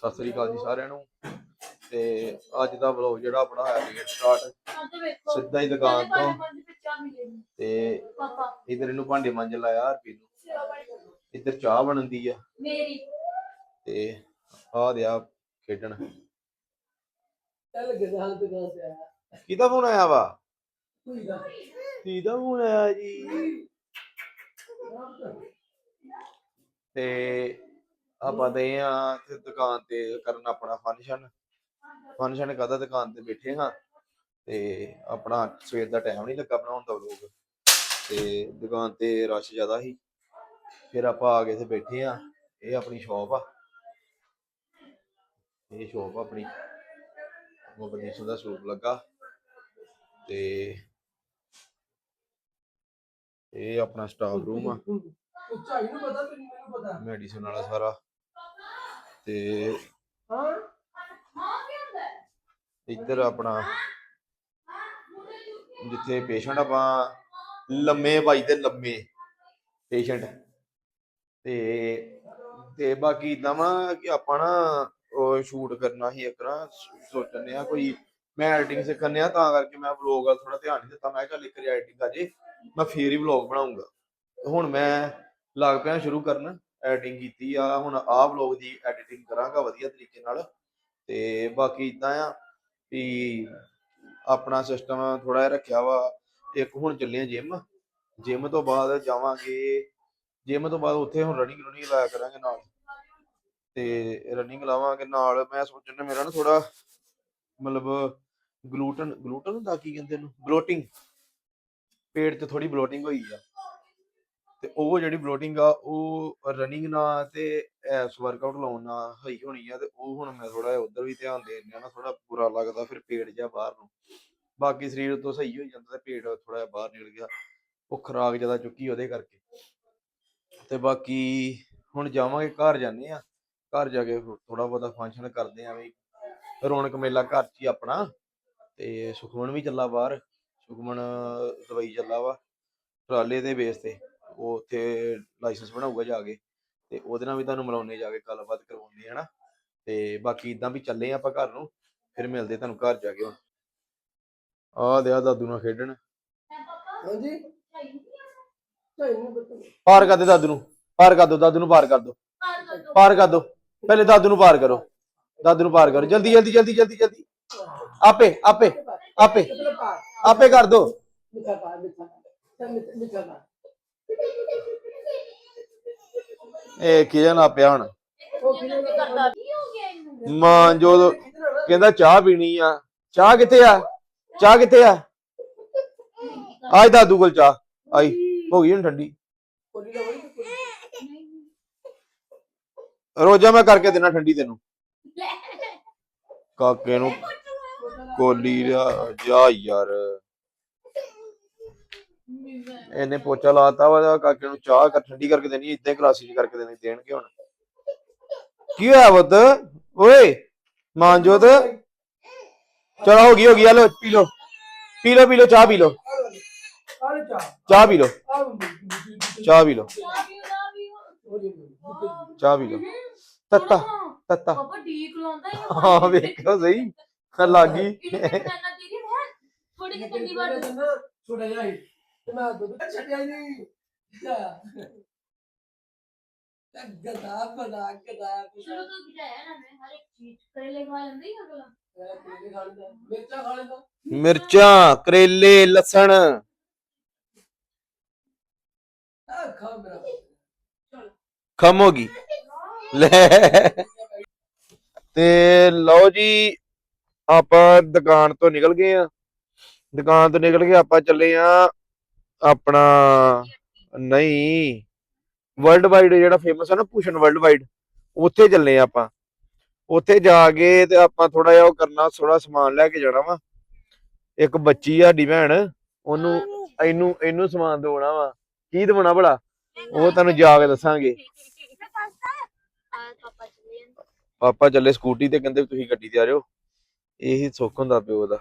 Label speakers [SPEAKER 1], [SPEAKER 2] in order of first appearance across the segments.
[SPEAKER 1] ਸਤਿ ਸ੍ਰੀ ਅਕਾਲ ਜੀ ਸਾਰਿਆਂ ਨੂੰ। ਤੇ ਅੱਜ ਦਾ ਵਲੌਗ ਜਿਹੜਾ ਆਪਣਾ ਹੈ ਲੇਟ ਸਟਾਰਟ ਸਿੱਧਾ ਹੀ ਦੁਕਾਨ ਤੋਂ। ਤੇ ਇਧਰ ਇਹਨੂੰ ਭਾਂਡੇ ਮਾਂਜ ਲਾਇਆ ਹਰਪੀ ਨੂੰ। ਇੱਧਰ ਚਾਹ ਬਣਦੀ ਆ।
[SPEAKER 2] ਮੇਰੀ।
[SPEAKER 1] ਤੇ ਆ ਦਿਆ ਖੇਡਣ।
[SPEAKER 3] ਚੱਲ ਗਿਆ ਹਾਂ ਦੁਕਾਨ ਤੇ ਆਇਆ
[SPEAKER 1] ਕਿਹਦਾ ਫੋਨ ਆਇਆ ਵਾ? ਕਿਹਦਾ ਫੋਨ ਆਇਆ ਜੀ? ਤੇ ਆਪਾਂ ਦੇ ਆ ਤੇ ਦੁਕਾਨ ਤੇ ਕਰਨ ਆਪਣਾ ਫੰਕਸ਼ਨ ਫੰਕਸ਼ਨ ਕਾਹਦਾ ਦੁਕਾਨ ਤੇ ਬੈਠੇ ਹਾਂ ਤੇ ਆਪਣਾ ਸਵੇਰ ਦਾ ਟਾਈਮ ਨਹੀਂ ਲੱਗਾ ਬਣਾਉਣ ਦਾ ਲੋਕ ਤੇ ਦੁਕਾਨ ਤੇ ਰਸ਼ ਜ਼ਿਆਦਾ ਸੀ। ਫਿਰ ਆਪਾਂ ਆ ਕੇ ਤੇ ਬੈਠੇ ਆ। ਇਹ ਆਪਣੀ ਸ਼ਾਪ ਆ। ਇਹ ਸ਼ਾਪ ਆਪਣੀ। ਉਹ ਬਦੀਸ਼ ਦਾ ਸੂਟ ਲੱਗਾ। ਤੇ ਇਹ ਆਪਣਾ ਸਟਾਫ ਰੂਮ ਆ।
[SPEAKER 3] ਉੱਚਾਈ ਨੂੰ ਪਤਾ ਤੈਨੂੰ ਮੈਨੂੰ ਪਤਾ।
[SPEAKER 1] ਮੈਡੀਸਨ ਵਾਲਾ ਸਾਰਾ। ਤੇ? ਇੱਧਰ ਆਪਣਾ ਜਿੱਥੇ ਪੇਸ਼ੈਂਟ ਆਪਾਂ ਲੰਮੇ ਪਾਈ ਤੇ ਲੰਮੇ ਪੇਸ਼ੈਂਟ ਤੇ ਤੇ ਬਾਕੀ ਇਦਾਂ ਵਾ ਕਿ ਆਪਾਂ ਨਾ ਉਹ ਸ਼ੂਟ ਕਰਨਾ ਸੀ ਇੱਕ ਨਾ ਸੋਚਣੇ ਆ ਕੋਈ ਮੈਂ ਐਡੀਟਿੰਗ ਸਿੱਖਣੇ ਆ ਤਾਂ ਕਰਕੇ ਮੈਂ ਵਲੌਗ ਵੱਲ ਥੋੜਾ ਧਿਆਨ ਨਹੀਂ ਦਿੱਤਾ। ਮੈਂ ਕਿਹਾ ਚੱਲ ਇੱਕ ਐਡੀਟਿੰਗ ਜੇ ਮੈਂ ਫੇਰ ਹੀ ਵਲੌਗ ਬਣਾਉਂਗਾ। ਹੁਣ ਮੈਂ ਲੱਗ ਪਿਆ ਸ਼ੁਰੂ ਕਰਨ। ਐਡੀਟਿੰਗ ਕੀਤੀ ਆ, ਹੁਣ ਆਹ ਵਲੌਗ ਦੀ ਐਡੀਟਿੰਗ ਕਰਾਂਗਾ ਵਧੀਆ ਤਰੀਕੇ ਨਾਲ। ਤੇ ਬਾਕੀ ਇਦਾਂ ਆ ਵੀ ਆਪਣਾ ਸਿਸਟਮ ਥੋੜਾ ਜਿਹਾ ਰੱਖਿਆ ਵਾ ਇੱਕ ਹੁਣ ਚੱਲੇ ਆ ਜਿਮ ਜਿਮ ਤੋਂ ਬਾਅਦ ਜਾਵਾਂਗੇ ਜਿਮ ਤੋਂ ਬਾਅਦ ਉੱਥੇ ਹੁਣ ਰਨਿੰਗ ਰਨਿੰਗ ਲਾਇਆ ਕਰਾਂਗੇ ਨਾਲ। ਤੇ ਰਨਿੰਗ ਲਾਵਾਂਗੇ ਨਾਲ, ਮੈਂ ਸੋਚਣਾ ਮੇਰਾ ਨਾ ਥੋੜਾ ਮਤਲਬ ਗਲੂਟਨ ਗਲੂਟਨ ਹੁੰਦਾ ਕੀ ਕਹਿੰਦੇ ਇਹਨੂੰ? ਬਲੋਟਿੰਗ ਪੇਟ 'ਚ ਥੋੜੀ ਬਲੋਟਿੰਗ ਹੋਈ ਆ। ਤੇ ਉਹ ਜਿਹੜੀ ਬਲੋਟਿੰਗ ਆ, ਉਹ ਰਨਿੰਗ ਨਾਲ ਤੇ ਐਸ ਵਰਕਆਊਟ ਲਾਉਣ ਨਾਲ ਹੋਈ ਹੋਣੀ ਆ ਤੇ ਉਹ ਹੁਣ ਮੈਂ ਥੋੜਾ ਜਿਹਾ ਉਧਰ ਵੀ ਧਿਆਨ ਦੇ ਰਿਹਾ ਨਾ ਥੋੜਾ ਬੁਰਾ ਲੱਗਦਾ ਫਿਰ ਪੇਟ ਜਿਹਾ ਬਾਹਰ ਨੂੰ। ਬਾਕੀ ਸਰੀਰ ਤੋਂ ਸਹੀ ਹੋ ਜਾਂਦਾ ਤੇ ਪੇਟ ਥੋੜਾ ਜਿਹਾ ਬਾਹਰ ਨਿਕਲ ਗਿਆ ਉਹ ਖਰਾਕ ਜ਼ਿਆਦਾ ਚੁੱਕੀ ਉਹਦੇ ਕਰਕੇ। ਤੇ ਬਾਕੀ ਹੁਣ ਜਾਵਾਂਗੇ ਘਰ ਜਾਂਦੇ ਆ ਘਰ ਜਾ ਕੇ ਥੋੜਾ ਬਹੁਤਾ ਫੰਕਸ਼ਨ ਕਰਦੇ ਆ ਵੀ ਰੌਣਕ ਮੇਲਾ ਘਰ 'ਚ ਹੀ ਆਪਣਾ ਤੇ ਸੁਖਮਨ ਵੀ ਚੱਲਾ ਬਾਹਰ, ਸੁਖਮਨ ਦਵਾਈ ਚੱਲਾ ਵਾ, ਟਰਾਲੇ ਦੇ ਬੇਸ ਤੇ। ਉਹ ਉੱਥੇ ਲਾਇਸੈਂਸ ਬਣਾਊਗਾ ਜਾ ਕੇ ਤੇ ਉਹਦੇ ਨਾਲ ਵੀ ਤੁਹਾਨੂੰ ਮਿਲਾਉਣੇ ਜਾ ਕੇ ਗੱਲਬਾਤ ਕਰਵਾਉਣੀ ਹੈ ਨਾ ਤੇ ਬਾਕੀ ਇਦਾਂ ਵੀ ਚੱਲੇ ਆਪਾਂ ਘਰ ਨੂੰ ਫਿਰ ਮਿਲਦੇ ਤੁਹਾਨੂੰ ਘਰ ਜਾ ਕੇ ਹੁਣ। ਆ ਦਿਆ ਦਾਦੂ ਨਾਲ ਖੇਡਣ।
[SPEAKER 3] ਹਾਂਜੀ?
[SPEAKER 2] ਆ
[SPEAKER 1] ਪਾਰ ਕਰ ਦੇ ਦਾਦੂ ਨੂੰ ਪਾਰ ਕਰ ਦੋ ਦਾਦੂ ਨੂੰ ਪਾਰ ਕਰ ਦੋ।
[SPEAKER 2] ਪਾਰ ਕਰ ਦੋ
[SPEAKER 1] ਦੋ ਪਹਿਲੇ ਦਾਦੂ ਨੂੰ ਪਾਰ ਕਰੋ। ਦਾਦੂ ਨੂੰ ਪਾਰ ਕਰੋ। ਜਲਦੀ ਜਲਦੀ ਜਲਦੀ ਜਲਦੀ ਜਲਦੀ। ਆਪੇ ਆਪੇ ਆਪੇ। ਆਪੇ ਕਰ ਦੋ।
[SPEAKER 3] ਮਿੱਠਾ ਪਾ ਮਿੱਠਾ- ਮਿੱਠਾ ਪਾ।
[SPEAKER 1] ਇਹ ਕਿਹਦਾ ਨਾ ਪਿਆ ਹੁਣ? ਮਾਂ ਜੋ ਕਹਿੰਦਾ ਚਾਹ ਪੀਣੀ ਆ। ਚਾਹ ਕਿੱਥੇ ਆ? ਚਾਹ ਕਿੱਥੇ ਆ? ਆਜ ਦਾਦੂ ਕੋਲ ਚਾਹ। ਆਈ, ਹੋ ਗਈ ਹੁਣ ਠੰਡੀ। ਰੋਜ਼ਾ ਮੈਂ ਕਰਕੇ ਦੇਣਾ ਠੰਡੀ ਤੈਨੂੰ। ਕਾਕੇ ਨੂੰ ਕੋਲੀ ਜਾ ਯਾਰ। ਇਹਨੇ ਪੋਚਾ ਲਾਤਾ ਵਾ ਕਾਕੇ ਨੂੰ ਚਾਹ ਕਰ ਠੰਡੀ ਕਰਕੇ ਦੇਣੀ ਇਦਾਂ ਕਲਾਸੀ ਚ ਕਰਕੇ ਦੇਣੀ, ਦੇਣਗੇ ਹੁਣ। ਕੀ ਹੋਇਆ ਬੁੱਤ ਓਏ, ਮਾਨਜੋਤ। ਚਲੋ, ਹੋ ਗਈ ਹੋ ਗਈ, ਆ ਪੀ ਲੋ ਪੀ ਲੋ ਪੀ ਲੋ ਚਾਹ ਪੀ ਲੋ ਚਾਹ ਪੀ ਲੋ ਚਾਹ ਪੀ ਲੋ ਚਾਹ ਪੀ ਲੋ ਤੱਤਾ ਤੱਤਾ।
[SPEAKER 2] ਪਾਪਾ ਡੀਕ ਲਾਉਂਦਾ ਹਾਂ
[SPEAKER 1] ਵੇਖੋ ਸਹੀ ਲੱਗੀ
[SPEAKER 2] ਥੋੜੀ ਜਿਹੀ ਵਾਰ
[SPEAKER 3] ਛੋੜਾ ਜਾਈ ਤੇ ਮੈਂ ਦੁੱਧ ਛੱਡਿਆ ਨਹੀਂ। ਗਦਾ ਬਣਾ ਗਦਾ
[SPEAKER 2] ਸ਼ੁਰੂ ਤੋਂ ਗਿਰਾਇਆ ਨਾ ਮੈਂ ਹਰ ਇੱਕ ਚੀਜ਼। ਕਰੇਲੇ ਖਾ ਲੈਂਦੇ ਹੀ ਅਗਲਾ?
[SPEAKER 3] ਮਿਰਚਾਂ ਖਾ ਲੈਂਦਾ।
[SPEAKER 1] ਮਿਰਚਾਂ ਕਰੇਲੇ ਲਸਣ।
[SPEAKER 3] ਆ ਖਾ ਮੇਰਾ
[SPEAKER 1] ਖਮ ਹੋ ਗਈ ਲੈ। ਤੇ ਲਓ ਜੀ ਆਪਾਂ ਦੁਕਾਨ ਤੋਂ ਨਿਕਲ ਗਏ ਆ। ਦੁਕਾਨ ਤੋਂ ਨਿਕਲ ਕੇ ਆਪਾਂ ਚੱਲੇ ਆ ਆਪਣਾ ਨਹੀਂ ਵਰਲਡ ਵਾਈਡ ਜਿਹੜਾ ਫੇਮਸ ਹੈ ਨਾ ਭੂਸ਼ਣ ਵਰਲਡ ਵਾਈਡ ਉੱਥੇ ਚੱਲੇ ਆਪਾਂ। ਉੱਥੇ ਜਾ ਕੇ ਤੇ ਆਪਾਂ ਥੋੜਾ ਜਿਹਾ ਉਹ ਕਰਨਾ ਥੋੜਾ ਸਮਾਨ ਲੈ ਕੇ ਜਾਣਾ ਵਾ। ਇੱਕ ਬੱਚੀ ਆ ਸਾਡੀ ਭੈਣ, ਉਹਨੂੰ ਇਹਨੂੰ ਇਹਨੂੰ ਸਮਾਨ ਦਵਾਉਣਾ ਵਾ। ਕੀ ਦਵਾਉਣਾ ਭਲਾ? ਉਹ ਤੁਹਾਨੂੰ ਜਾ ਕੇ ਦੱਸਾਂਗੇ।
[SPEAKER 2] ਪਾਪਾ ਚੱਲੇ
[SPEAKER 1] ਸਕੂਟੀ ਤੇ, ਕਹਿੰਦੇ ਤੁਸੀਂ ਗੱਡੀ ਤੇ ਆ ਜਾਓ। ਇਹੀ ਸੁੱਖ ਹੁੰਦਾ ਪਿਓ ਦਾ।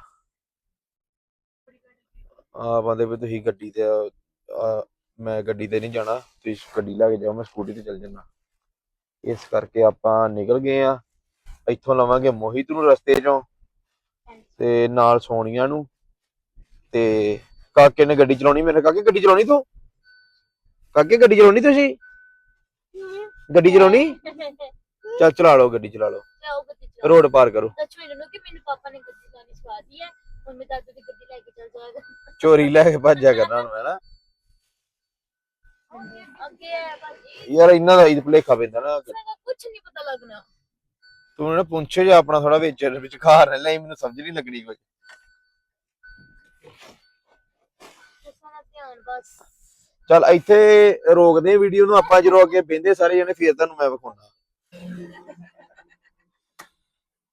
[SPEAKER 1] ਆ ਬੰਦੇ ਵੀ ਤੁਸੀਂ ਗੱਡੀ ਤੇ ਆ- ਮੈਂ ਗੱਡੀ ਤੇ ਨਹੀਂ ਜਾਣਾ ਤੁਸੀਂ ਗੱਡੀ ਲੈ ਕੇ ਜਾਓ ਮੈਂ ਸਕੂਟੀ ਤੇ ਚੱਲ ਜਾਣਾ ਇਸ ਕਰਕੇ ਆਪਾਂ ਨਿਕਲ ਗਏ ਆ ਇੱਥੋਂ ਲਵਾਂਗੇ ਮੋਹਿਤ ਨੂੰ ਰਸਤੇ ਚੋਂ ਤੇ ਨਾਲ ਸੋਨੀਆ ਨੂੰ ਤੇ ਕਾਕੇ ਨੇ ਗੱਡੀ ਚਲਾਉਣੀ ਮੇਰੇ ਕਾਕੇ ਗੱਡੀ ਚਲਾਉਣੀ ਤੂੰ? ਕਾਕੇ ਗੱਡੀ ਚਲਾਉਣੀ ਤੁਸੀਂ? ਗੱਡੀ ਚਲਾਉਣੀ? ਚੱਲ ਚਲਾ ਲਓ ਗੱਡੀ ਚਲਾ ਲਓ। ਰੋਡ ਪਾਰ ਕਰੋ।
[SPEAKER 2] ਮੈਨੂੰ ਨੂੰ ਕਿ ਮੈਨੂੰ ਪਾਪਾ ਨੇ ਗੱਡੀ ਸਿਖਾ ਦਿੱਤੀ ਹੈ ਹੁਣ ਮੈਂ ਦਾਦੂ ਦੀ ਗੱਡੀ ਲੈ ਕੇ ਚੱਲ ਜਾਵਾਂਗਾ
[SPEAKER 1] ਚੋਰੀ ਲੈ ਕੇ ਭੱਜਿਆ ਕਰਨਾ ਨੂੰ। ਹੈਨਾ
[SPEAKER 2] ਅੱਗੇ ਹੈ ਭਾਜੀ।
[SPEAKER 1] ਯਾਰ ਇਹਨਾਂ ਦਾ ਹੀ ਭੁਲੇਖਾ ਪੈਂਦਾ ਨਾ।
[SPEAKER 2] ਮੈਨੂੰ ਕੁਝ ਨਹੀਂ ਪਤਾ ਲੱਗਣਾ।
[SPEAKER 1] ਤੂੰ ਨਾ ਪੁੰਛੇ ਜਾ ਆਪਣਾ ਥੋੜਾ ਵਿੱਚ ਵਿੱਚ ਖਾਰ ਲੈ ਮੈਨੂੰ ਸਮਝ ਨਹੀਂ ਲੱਗਣੀ ਕੁਝ
[SPEAKER 2] ਦੱਸਣਾ ਨਾ ਧਿਆਨ ਬਸ।
[SPEAKER 1] ਚੱਲ ਇੱਥੇ ਰੋਕਦੇ ਵੀਡੀਓ ਨੂੰ ਆਪਾਂ ਜਦੋਂ ਅੱਗੇ ਬਹਿੰਦੇ ਸਾਰੇ ਜਣੇ ਫੇਰ ਤੁਹਾਨੂੰ ਮੈਂ ਵਿਖਾਉਣਾ।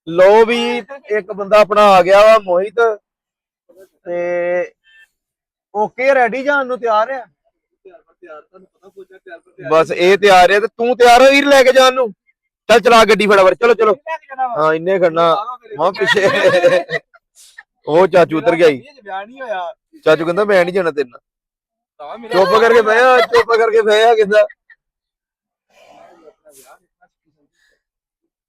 [SPEAKER 1] ਲੋ ਵੀ ਇੱਕ ਬੰਦਾ ਆਪਣਾ ਆ ਗਿਆ ਵਾ ਮੋਹਿਤ ਤੇ ਓਕੇ ਰੈਡੀ ਜਾਣ ਨੂੰ ਤਿਆਰ ਆ? ਬਸ ਇਹ ਤਿਆਰ ਹੈ ਤੇ ਤੂੰ ਤਿਆਰ ਹੋ ਵੀਰ ਲੈ ਕੇ ਜਾਣ ਨੂੰ? ਚੱਲ ਚਲਾ ਗੱਡੀ ਫਟਾਫਟ ਚਲੋ ਚਲੋ। ਹਾਂ ਇੰਨੇ ਖੜਨਾ। ਮਾਂ ਪਿੱਛੇ। ਉਹ ਚਾਚੂ ਉਤਰ ਗਿਆ
[SPEAKER 3] ਹੋਇਆ
[SPEAKER 1] ਚਾਚੂ ਕਹਿੰਦਾ ਮੈਂ ਨਹੀਂ ਜਾਣਾ ਤੇਰੇ ਨਾਲ।
[SPEAKER 3] ਤਾਂ
[SPEAKER 1] ਚੁੱਪ ਕਰਕੇ ਬਹਿ ਜਾ ਚੁੱਪ ਕਰਕੇ ਬਹਿ ਜਾ ਕਹਿੰਦਾ।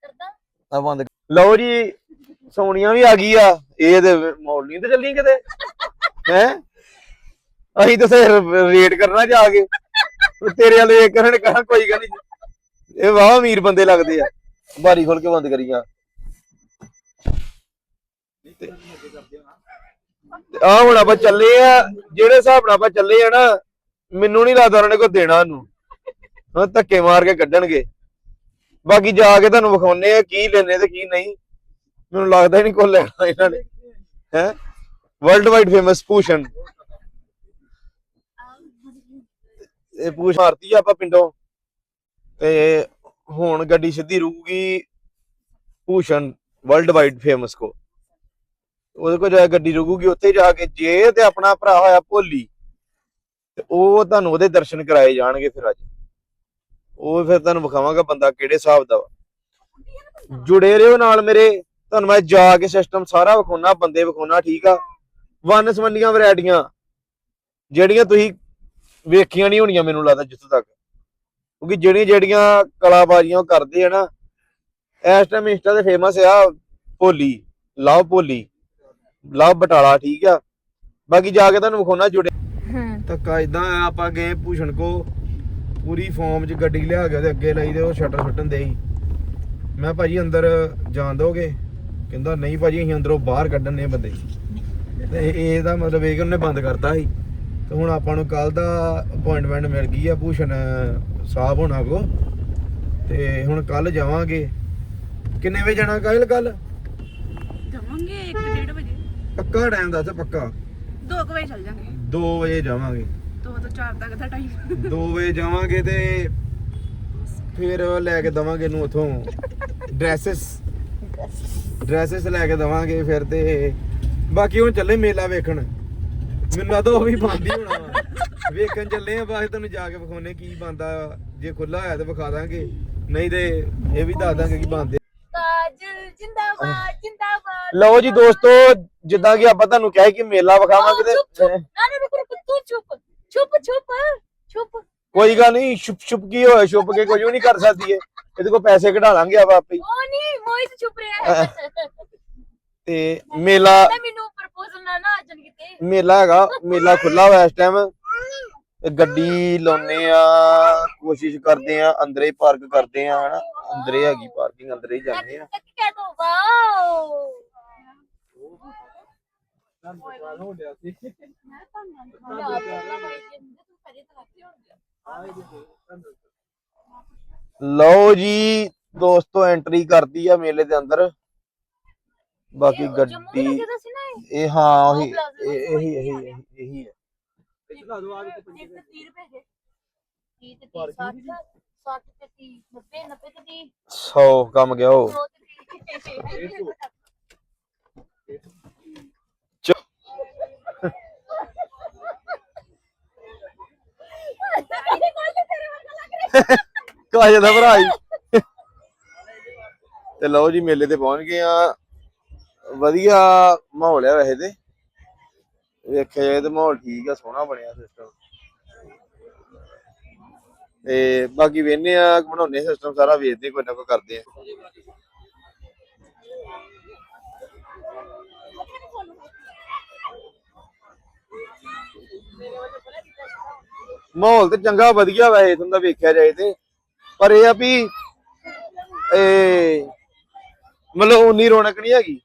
[SPEAKER 2] ਕਰਦਾ।
[SPEAKER 1] ਆ ਬੰਦ ਲਓ ਜੀ ਸੋਨੀਆ ਵੀ ਆ ਗਈ ਆ। ਇਹ ਤੇ ਮੌਲੀ ਤੇ ਚੱਲੀ ਕਿਤੇ। ਹੈ? ਅਸੀਂ ਤਾਂ ਸਿਰ ਰੇਟ ਕਰਨਾ ਜਾ ਕੇ। ਉਹ ਤੇਰੇ ਵਾਲੇ ਇੱਕ ਕਰਨ ਕਹਾ, ਕੋਈ ਗੱਲ ਨਹੀਂ। ਇਹ ਵਾਹ ਅਮੀਰ ਬੰਦੇ ਲੱਗਦੇ ਆ। ਬਾਰੀ ਖੋਲ ਕੇ ਬੰਦ ਕਰੀਆਂ। ਆ ਹੁਣ ਆਪਾਂ ਚੱਲੇ ਆ, ਜਿਹੜੇ ਹਿਸਾਬ ਨਾਲ ਆਪਾਂ ਚੱਲੇ ਆ ਨਾ, ਮੈਨੂੰ ਨਹੀਂ ਲੱਗਦਾ ਉਹਨਾਂ ਨੇ ਕੋਈ ਦੇਣਾ ਉਹਨੂੰ ਹਾਂ, ਧੱਕੇ ਮਾਰ ਕੇ ਕੱਢਣਗੇ। ਬਾਕੀ ਜਾ ਕੇ ਤੁਹਾਨੂੰ ਵਿਖਾਉਨੇ ਆ ਕੀ ਲੈਣੇ ਤੇ ਕੀ ਨਹੀਂ। ਮੈਨੂੰ ਲੱਗਦਾ ਹੀ ਨਹੀਂ ਕੋਈ ਲੈਣਾ ਇਹਨਾਂ ਨੇ। ਹੈ? ਵਰਲਡ ਵਾਈਡ ਫੇਮਸ ਪੂਸ਼ਨ ਇਹ ਪੂਛ ਮਾਰਤੀ ਆਪਾਂ ਪਿੰਡੋਂ। ਤੇ ਹੁਣ ਗੱਡੀ ਸਿੱਧੀ ਰੁਕੂਗੀ ਭੂਸ਼ਣ ਵਰਲਡ ਵਾਈਡ ਫੇਮਸ ਕੋ ਉਹਦੇ ਕੋਲ ਜਾ ਗੱਡੀ ਰੁਕੂਗੀ, ਉੱਥੇ ਜਾ ਕੇ ਜੇ ਤੇ ਆਪਣਾ ਭਰਾ ਹੋਇਆ ਭੋਲੀ, ਤੇ ਉਹ ਤੁਹਾਨੂੰ ਉਹਦੇ ਦਰਸ਼ਨ ਕਰਾਏ ਜਾਣਗੇ ਫਿਰ ਅੱਜ। ਉਹ ਫਿਰ ਤੁਹਾਨੂੰ ਵਿਖਾਵਾਂਗਾ ਬੰਦਾ ਕਿਹੜੇ ਹਿਸਾਬ ਦਾ ਵਾ। ਜੁੜੇ ਰਹੋ ਨਾਲ ਮੇਰੇ ਤੁਹਾਨੂੰ ਮੈਂ ਜਾ ਕੇ ਸਿਸਟਮ ਸਾਰਾ ਵਿਖਾਉਣਾ ਬੰਦੇ ਵਿਖਾਉਣਾ ਠੀਕ ਆ? ਵਨ ਸੰਬੰਧੀਆਂ ਵੈਰਾਈਟੀਆਂ ਜਿਹੜੀਆਂ ਤੁਸੀਂ ਵੇਖੀਆਂ ਨਹੀਂ ਹੋਣੀਆਂ ਮੈਨੂੰ ਲੱਗਦਾ ਜਿੱਥੋਂ ਤੱਕ। ਕਿਉਂਕਿ ਜਿਹੜੀਆਂ ਜਿਹੜੀਆਂ ਕਲਾਬਾਜ਼ੀਆਂ ਕਰਦੇ ਆ ਨਾ ਇਸ ਟਾਈਮ ਇੰਸਟਾ ਤੇ ਫੇਮਸ ਆ ਭੋਲੀ ਲਵ ਭੋਲੀ ਲਵ ਬਟਾਲਾ ਠੀਕ ਆ? ਬਾਕੀ ਜਾ ਕੇ ਤੁਹਾਨੂੰ ਵਿਖਾਉਣਾ ਜੁੜੇ। ਧੱਕਾ ਇਦਾਂ ਆ ਆਪਾਂ ਗਏ ਭੂਸ਼ਣ ਕੋ ਪੂਰੀ ਫਾਰਮ 'ਚ ਗੱਡੀ ਲਿਆ ਕੇ ਉਹਦੇ ਅੱਗੇ ਲਈ ਤੇ ਉਹ ਸ਼ਟਰ ਸੁੱਟਣ ਦੇ ਸੀ ਮੈਂ ਭਾਜੀ ਅੰਦਰ ਜਾਣ ਦੋਗੇ? ਕਹਿੰਦਾ ਨਹੀਂ ਭਾਜੀ ਅਸੀਂ ਅੰਦਰੋਂ ਬਾਹਰ ਕੱਢਣ ਨੇ ਬੰਦੇ। ਤੇ ਇਹ- ਇਹਦਾ ਮਤਲਬ ਇਹ ਕਿ ਉਹਨੇ ਬੰਦ ਕਰਤਾ ਸੀ। ਤੇ ਹੁਣ ਆਪਾਂ ਨੂੰ ਕੱਲ ਦਾ ਅਪਾਇੰਟਮੈਂਟ ਮਿਲ ਗਈ ਆ ਭੂਸ਼ਣ ਸਾਹਿਬ ਹੋਣਾ ਕੋ ਤੇ ਹੁਣ ਕੱਲ ਜਾਵਾਂਗੇ। ਕਿੰਨੇ ਵਜੇ ਜਾਣਾ ਕੱਲ ਕੱਲ
[SPEAKER 4] ਜਾਵਾਂਗੇ 1:30 ਵਜੇ।
[SPEAKER 1] ਪੱਕਾ ਟਾਈਮ ਦੱਸ ਪੱਕਾ।
[SPEAKER 4] 2 ਵਜੇ ਚੱਲ ਜਾਾਂਗੇ।
[SPEAKER 1] 2 ਵਜੇ ਜਾਵਾਂਗੇ।
[SPEAKER 4] 2 ਤੋਂ 4 ਤੱਕ ਦਾ ਟਾਈਮ
[SPEAKER 1] 2 ਵਜੇ ਜਾਵਾਂਗੇ ਤੇ ਫਿਰ ਲੈ ਕੇ ਦਵਾਂਗੇ ਇਹਨੂੰ ਉਥੋਂ। ਡਰੈਸਸ। ਡਰੈਸਸ ਲੈ ਕੇ ਦਵਾਂਗੇ ਫਿਰ ਤੇ ਬਾਕੀ ਹੁਣ ਚੱਲੇ ਮੇਲਾ ਵੇਖਣ। ਮੈਨੂੰ ਲੱਗਦਾ ਉਹ ਵੀ ਬੰਦ ਹੀ ਹੋਣਾ ਵਾ। ਵੇਖਣ ਚੱਲੇ ਆ ਬਾਅਦ ਤੁਹਾਨੂੰ ਜਾ ਕੇ ਵਿਖਾਉਨੇ ਕੀ ਬੰਦਾ ਜੇ ਖੁੱਲਾ ਹੋਇਆ ਤੇ ਵਿਖਾ ਦਾਂਗੇ। ਨਹੀਂ ਤੇ ਇਹ ਵੀ ਦੱਸ ਦਾਂਗੇ ਕੀ ਬੰਦੇ
[SPEAKER 2] ਕਾਜਲ ਜਿੰਦਾਬਾਦ ਜਿੰਦਾਬਾਦ।
[SPEAKER 1] ਲਓ ਜੀ ਦੋਸਤੋ ਜਿੱਦਾਂ ਕਿ ਆਪਾਂ ਤੁਹਾਨੂੰ ਕਿਹਾ ਕਿ ਮੇਲਾ ਵਿਖਾਵਾਂਗੇ ਤੇ
[SPEAKER 2] ਨਾ ਨਾ ਰੁਕ ਰੁਕ ਤੂੰ ਚੁੱਪ। ਚੁੱਪ ਚੁੱਪ ਚੁੱਪ।
[SPEAKER 1] ਕੋਈ ਗੱਲ ਨਹੀਂ ਛੁਪ ਛੁਪ ਕੀ ਹੋਇਆ? ਛੁਪ ਕੇ ਕੁਝ ਵੀ ਨਹੀਂ ਕਰ ਸਕਦੀ ਏ ਇਹਦੇ ਕੋਲ ਪੈਸੇ ਕਢਾ ਲਾਂਗੇ ਆਪਾਂ ਆਪੇ ਹੀ।
[SPEAKER 2] ਉਹ ਨਹੀਂ ਮੋਹਿਤ ਚੁੱਪ ਰਿਹਾ ਹੈ।
[SPEAKER 1] ਤੇ ਮੇਲਾ
[SPEAKER 2] ਮੈਨੂੰ ਪ੍ਰਪੋਜ਼ਲ ਨਾ ਨਾ ਆਜਣ ਕਿਤੇ।
[SPEAKER 1] ਮੇਲਾ ਹੈਗਾ ਮੇਲਾ ਖੁੱਲਾ ਹੋਇਆ ਇਸ ਟਾਈਮ ਗੱਡੀ ਲਾਉਨੇ ਆ ਕੋਸ਼ਿਸ਼ ਕਰਦੇ ਆ ਅੰਦਰੇ ਪਾਰਕ ਕਰਦੇ ਆ ਹਨਾ। ਅੰਦਰੇ ਹੈਗੀ ਪਾਰਕਿੰਗ ਅੰਦਰੇ ਹੀ ਜਾਂਦੇ ਆ।
[SPEAKER 2] ਤੱਕ ਕਹਿ ਦੋ? ਵਾਓ
[SPEAKER 3] ਹੋ ਸੀ।
[SPEAKER 2] ਮੈਂ ਤੂੰ ਤਾਂ ਲੱਗੇ
[SPEAKER 1] ਲਓ ਜੀ ਦੋਸਤੋ ਐਂਟਰੀ ਕਰਦੀ ਆ ਮੇਲੇ ਦੇ ਅੰਦਰ। ਬਾਕੀ ਗੱਡੀ
[SPEAKER 2] ਇਹ?
[SPEAKER 1] ਹਾਂ ਉਹੀ ਇਹ- ਇਹੀ ਇਹੀ ਹੈ।
[SPEAKER 3] ਦਵਾ ਦੇ
[SPEAKER 2] ਇੱਕ ਤੇ 30 ਰੁਪਏ ਦੇ। 30 ਤੇ 30 60 60 ਤੇ 30 90 90 ਤੇ 30
[SPEAKER 1] 100 ਕੰਮ ਗਿਆ ਉਹ।
[SPEAKER 2] 100 ਤੇ 30
[SPEAKER 1] ਕਾਜੇ ਦਾ ਭਰਾ ਜੀ। ਤੇ ਲਓ ਜੀ ਮੇਲੇ ਤੇ ਪਹੁੰਚ ਗਏ ਆ। ਵਧੀਆ ਮਾਹੌਲ ਆ ਵੈਸੇ ਤੇ। ਵੇਖਿਆ ਜਾਏ ਤੇ ਮਾਹੌਲ ਠੀਕ ਆ, ਸੋਹਣਾ ਬਣਿਆ ਸਿਸਟਮ ਤੇ ਬਾਕੀ ਵੇਨੇ ਆ ਬਣਾਉਨੇ ਸਿਸਟਮ ਸਾਰਾ ਵੇਚਦੇ ਕੋਈ ਨਾ ਕੋਈ ਕਰਦੇ ਆ। ਮਾਹੌਲ ਤੇ ਚੰਗਾ ਵਧੀਆ ਵੈਸੇ ਇਥੋਂ ਦਾ ਵੇਖਿਆ ਜਾਏ ਤੇ। ਪਰ ਇਹ ਆ ਵੀ ਇਹ ਮਤਲਬ ਉਨੀ ਰੌਣਕ ਨਹੀਂ ਹੈਗੀ।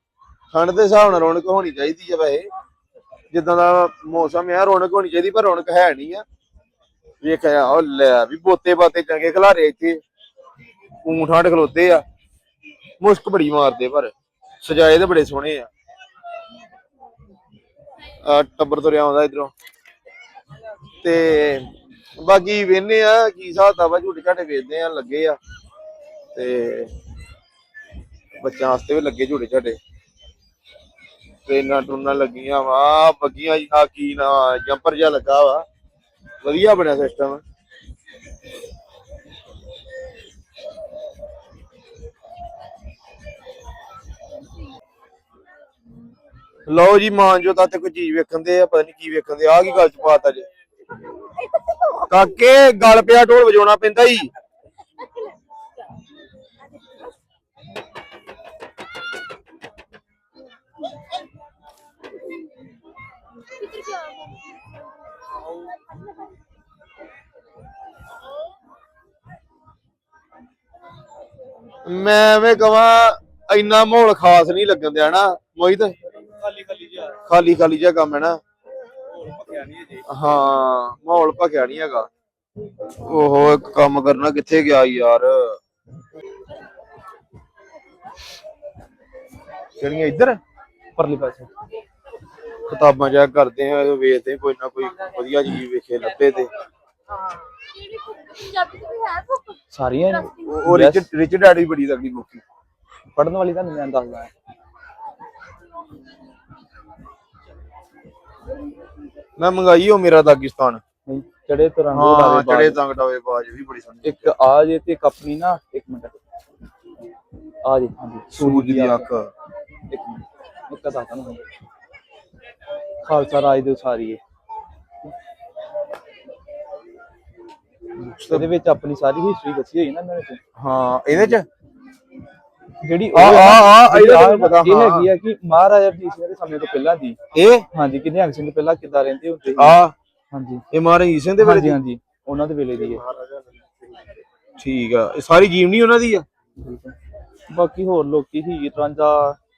[SPEAKER 1] ਠੰਡ ਦੇ ਹਿਸਾਬ ਨਾਲ ਰੌਣਕ ਹੋਣੀ ਚਾਹੀਦੀ ਆ ਵੈਸੇ। ਜਿੱਦਾਂ ਦਾ ਮੌਸਮ ਆ, ਰੌਣਕ ਹੋਣੀ ਚਾਹੀਦੀ, ਪਰ ਰੌਣਕ ਹੈ ਨਹੀਂ ਆ। ਵੇਖਿਆ ਉਹ ਲੈ ਵੀ ਬੋਤੇ ਬਾਤੇ ਚੰਗੇ ਖਿਲਾਰੇ ਇੱਥੇ। ਊਂਠ ਆਂਠ ਖਲੋਤੇ ਆ। ਮੁਸ਼ਕ ਬੜੀ ਮਾਰਦੇ ਪਰ, ਸਜਾਏ ਤੇ ਬੜੇ ਸੋਹਣੇ ਆ। ਆ ਟੱਬਰ ਤੁਰਿਆ ਆਉਂਦਾ ਇਧਰੋਂ। ਤੇ ਬਾਕੀ ਵੇਨੇ ਆ ਕੀ ਹਿਸਾਬ ਵਾ ਝੂਟੇ ਝਾਟੇ ਵੇਚਦੇ ਆ, ਲੱਗੇ ਆ। ਤੇ ਬੱਚਿਆਂ ਵਾਸਤੇ ਵੀ ਲੱਗੇ ਝੂਟੇ ਝਾਟੇ ਟ੍ਰੇਨਾਂ ਟੂਨਾਂ ਲੱਗੀਆਂ ਵਾ, ਬੱਗੀਆਂ ਆ ਕੀ ਨਾ ਜੰਪਰ ਜਿਹਾ ਲੱਗਾ ਵਾ। ਵਧੀਆ ਬਣਿਆ ਸਿਸਟਮ ਲਓ ਜੀ ਮਾਨਜੋ ਤਾਂ ਤੇ ਕੋਈ ਚੀਜ਼ ਵੇਖਣ ਦੇ ਆ, ਪਤਾ ਨਹੀਂ ਕੀ ਵੇਖਣ ਦੇ ਆ ਕੀ ਗੱਲ ਚ ਪਾਤਾ ਜੇ। ਕਾਕੇ ਗਲ ਪਿਆ ਢੋਲ ਵਜਾਉਣਾ ਪੈਂਦਾ ਹੀ ਮੈਂ ਐਵੇਂ ਕਹਾਂ ਇੰਨਾ ਮਾਹੌਲ ਖਾਸ ਨਹੀਂ ਲੱਗਣ ਦਿਆ ਨਾ ਮੋਹਿਤ।
[SPEAKER 3] ਖਾਲੀ ਖਾਲੀ ਜਿਹਾ।
[SPEAKER 1] ਖਾਲੀ ਖਾਲੀ ਜਿਹਾ ਕੰਮ ਹੈ ਨਾ।
[SPEAKER 3] ਭਖਿਆ ਨਹੀਂ ਜੀ।
[SPEAKER 1] ਹਾਂ ਮਾਹੌਲ ਭਖਿਆ ਨਹੀਂ ਹੈਗਾ। ਓਹੋ ਇੱਕ ਕੰਮ ਕਰਨਾ ਕਿੱਥੇ ਗਿਆ ਯਾਰ? ਕਿਹੜੀਆਂ ਇੱਧਰ?
[SPEAKER 3] ਪਰਲੀ ਪਾਸੇ।
[SPEAKER 1] ਕਿਤਾਬਾਂ ਜਾ ਕਰਦੇ ਆ ਵੇਖਦੇ ਆ ਕੋਈ ਨਾ ਕੋਈ ਵਧੀਆ ਚੀਜ਼ ਵੇਖੇ ਲੱਭੇ ਤੇ?
[SPEAKER 3] ਸਾਰੀਆਂ
[SPEAKER 2] Interesting.
[SPEAKER 1] ਉਹ ਉਹ ਰਿਚ ਰਿਚ ਡੈਡੀ ਬੜੀ ਤਗੜੀ ਬੁੱਕੀ
[SPEAKER 3] ਪੜਨ ਵਾਲੀ ਤਾਂ ਮੈਂ ਦੱਸਦਾ।
[SPEAKER 1] ਮੈਂ ਮੰਗਾਈ ਉਹ ਮੇਰਾ ਦਾਗਿਸਤਾਨ।
[SPEAKER 3] ਚੜੇ ਤਰੰਗ
[SPEAKER 1] ਹਾਂ ਚੜੇ ਤੰਗ ਟਾਵੇ ਬਾਜ ਵੀ ਬੜੀ ਸੋਹਣੀ
[SPEAKER 3] ਇੱਕ ਆ ਜੇ ਤੇ ਇੱਕ ਆਪਣੀ ਨਾ ਇੱਕ ਮਿੰਟ। ਆ ਜੇ ਹਾਂਜੀ
[SPEAKER 1] ਸੂਰਜ ਦੀ ਅੱਖ।
[SPEAKER 3] ਇੱਕ ਮਿੰਟ ਇੱਕ ਤਾਂ ਤੁਹਾਨੂੰ ਖਾਲਸਾ ਰਾਜ ਦੇ ਉਸਾਰੀਏ ਇਹਦੇ ਵਿੱਚ ਆਪਣੀ ਸਾਰੀ ਹਿਸਟਰੀ ਦੱਸੀ ਹੋਈ ਨਾ ਇਹਨਾਂ ਵਿੱਚ
[SPEAKER 1] ਹਾਂ ਇਹਦੇ ਚ?
[SPEAKER 3] ਜਿਹੜੀ
[SPEAKER 1] ਆ ਆ ਆ ਇਹਦਾ
[SPEAKER 3] ਆਹ
[SPEAKER 1] ਮੈਨੂੰ ਪਤਾ
[SPEAKER 3] ਇਹ ਹੈਗੀ ਆ ਕਿ ਮਹਾਰਾਜਾ ਰਣਜੀਤ ਸਿੰਘ ਦੇ ਸਮੇਂ ਤੋਂ ਪਹਿਲਾਂ ਦੀ।
[SPEAKER 1] ਇਹ?
[SPEAKER 3] ਹਾਂਜੀ ਕਿ ਨਿਹੰਗ ਸਿੰਘ ਪਹਿਲਾਂ ਕਿੱਦਾਂ ਰਹਿੰਦੇ ਹੁੰਦੇ ਸੀ?
[SPEAKER 1] ਆ।
[SPEAKER 3] ਹਾਂਜੀ।
[SPEAKER 1] ਇਹ ਮਹਾਰਾਜ ਸਿੰਘ ਦੇ ਵੇਲੇ
[SPEAKER 3] ਹਾਂਜੀ
[SPEAKER 1] ਦੀ?
[SPEAKER 3] ਹਾਂਜੀ ਉਹਨਾਂ ਦੇ ਵੇਲੇ ਦੀ ਹੈ
[SPEAKER 1] ਠੀਕ ਆ। ਇਹ ਸਾਰੀ ਜੀਵਨੀ ਉਹਨਾਂ ਦੀ ਆ?
[SPEAKER 3] ਬਾਕੀ ਹੋਰ ਲੋਕੀ ਹੀ ਰਾਂਝਾ